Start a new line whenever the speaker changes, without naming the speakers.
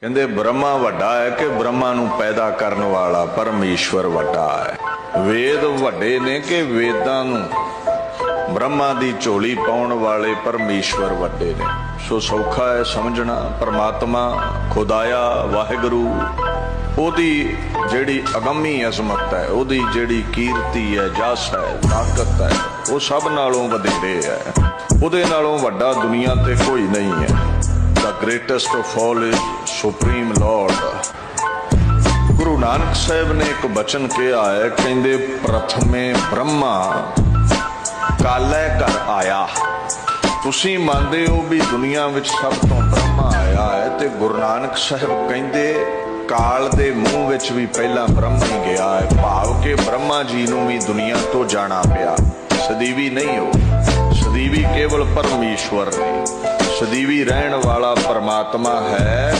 ਕਹਿੰਦੇ ਬ੍ਰਹਮਾ ਵੱਡਾ ਹੈ ਕਿ ਬ੍ਰਹਮਾ ਨੂੰ ਪੈਦਾ ਕਰਨ ਵਾਲਾ ਪਰਮੇਸ਼ਵਰ ਵੱਡਾ ਹੈ। ਵੇਦ ਵੱਡੇ ਨੇ ਕਿ ਵੇਦਾਂ ਨੂੰ? ਬ੍ਰਹਮਾ ਦੀ ਝੋਲੀ ਪਾਉਣ ਵਾਲੇ ਪਰਮੇਸ਼ਵਰ ਵੱਡੇ ਨੇ। ਸੋ ਸੌਖਾ ਹੈ ਸਮਝਣਾ, ਪਰਮਾਤਮਾ, ਖੁਦਾਇਆ, ਵਾਹਿਗੁਰੂ। ਉਹਦੀ ਜਿਹੜੀ ਅਗੰਮੀ ਅਸਮਤ ਹੈ, ਉਹਦੀ ਜਿਹੜੀ ਕੀਰਤੀ ਹੈ, ਜਸ ਹੈ, ਤਾਕਤ ਹੈ, ਉਹ ਸਭ ਨਾਲੋਂ ਵਧੇਰੇ ਹੈ। ਉਹਦੇ ਨਾਲੋਂ ਵੱਡਾ ਦੁਨੀਆ ਤੇ ਕੋਈ ਨਹੀਂ ਹੈ। Greatest of all is supreme lord Guru Nanak Sahib ਨੇ ਇੱਕ ਬਚਨ ਕਿਹਾ ਹੈ ਕਹਿੰਦੇ ਪ੍ਰਥਮੇ ਬ੍ਰਹਮਾ ਕਾਲੇ ਘਰ ਆਇਆ ਤੁਸੀਂ ਮੰਨਦੇ ਹੋ ਵੀ ਦੁਨੀਆ ਵਿੱਚ ਸਭ ਤੋਂ ਬ੍ਰਹਮਾ ਆਇਆ ਹੈ ਤੇ ਗੁਰੂ ਨਾਨਕ ਸਾਹਿਬ ਕਹਿੰਦੇ ਕਾਲ ਦੇ ਮੂੰਹ ਵਿੱਚ ਵੀ ਪਹਿਲਾਂ ਬ੍ਰਹਮ ਹੀ ਗਿਆ ਹੈ ਭਾਵ ਕਿ ਬ੍ਰਹਮਾ ਜੀ ਨੂੰ ਵੀ ਦੁਨੀਆ ਤੋਂ ਜਾਣਾ ਪਿਆ ਸਦੀਵੀ ਨਹੀਂ ਹੋ ਸਦੀਵੀ ਕੇਵਲ ਪਰਮੇਸ਼ਵਰ ਨੇ ਸਦੀਵੀ ਰਹਿਣ ਵਾਲਾ ਪਰਮਾਤਮਾ ਹੈ।